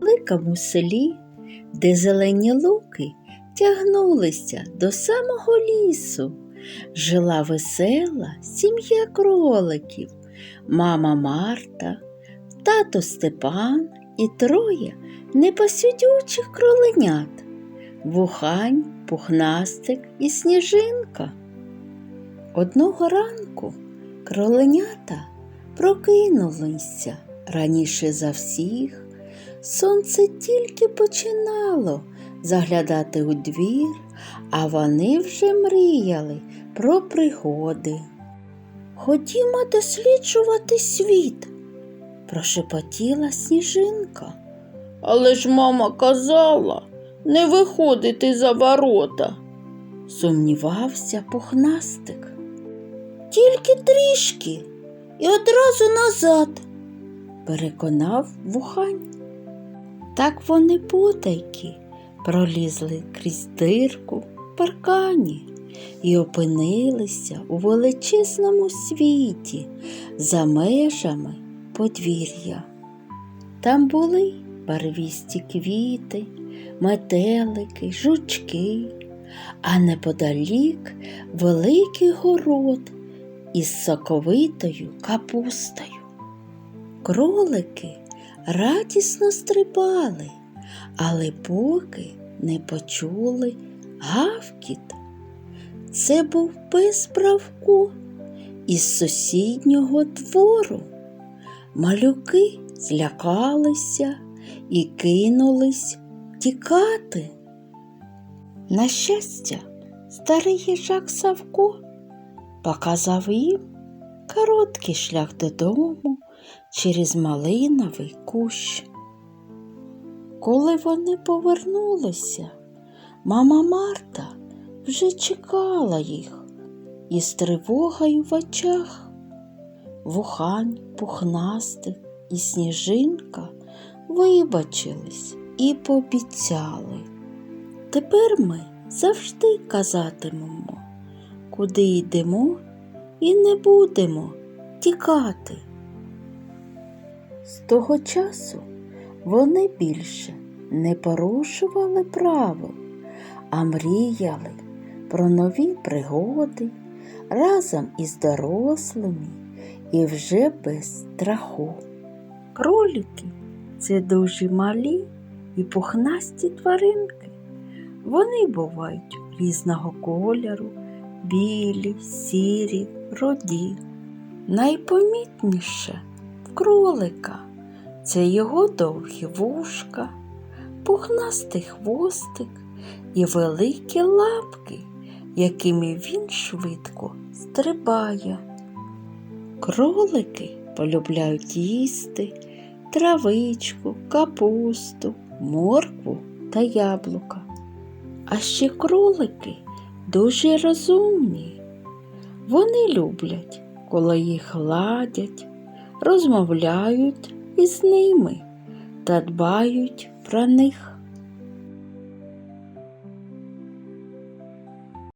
великому селі, де зелені луки тягнулися до самого лісу, жила весела сім'я кроликів, мама Марта, тато Степан і троє непосидючих кроленят вухань, пухнастик і сніжинка. Одного ранку кроленята прокинулися раніше за всіх. Сонце тільки починало заглядати у двір, а вони вже мріяли про пригоди. Ходімо досліджувати світ, прошепотіла сніжинка. Але ж мама казала не виходити за ворота, сумнівався пухнастик. Тільки трішки і одразу назад, переконав вухань. Так вони потайки пролізли крізь дирку в паркані і опинилися у величезному світі за межами подвір'я. Там були барвісті квіти, метелики, жучки, а неподалік великий город із соковитою капустою. Кролики радісно стрибали, але поки не почули гавкіт. Це був пес Бравко із сусіднього двору. Малюки злякалися і кинулись тікати. На щастя, старий їжак Савко показав їм короткий шлях додому через малиновий кущ. Коли вони повернулися, мама Марта вже чекала їх із тривогою в очах. Вухань, пухнастик і сніжинка вибачились і пообіцяли. Тепер ми завжди казатимемо, куди йдемо і не будемо тікати. З того часу вони більше не порушували правил, а мріяли про нові пригоди разом із дорослими і вже без страху. Кролики це дуже малі і пухнасті тваринки. Вони бувають різного кольору, білі, сірі, роді. Найпомітніше кролика це його довгі вушка, пухнастий хвостик і великі лапки, якими він швидко стрибає. Кролики полюбляють їсти травичку, капусту, моркву та яблука. А ще кролики дуже розумні. Вони люблять, коли їх гладять, розмовляють із ними та дбають про них.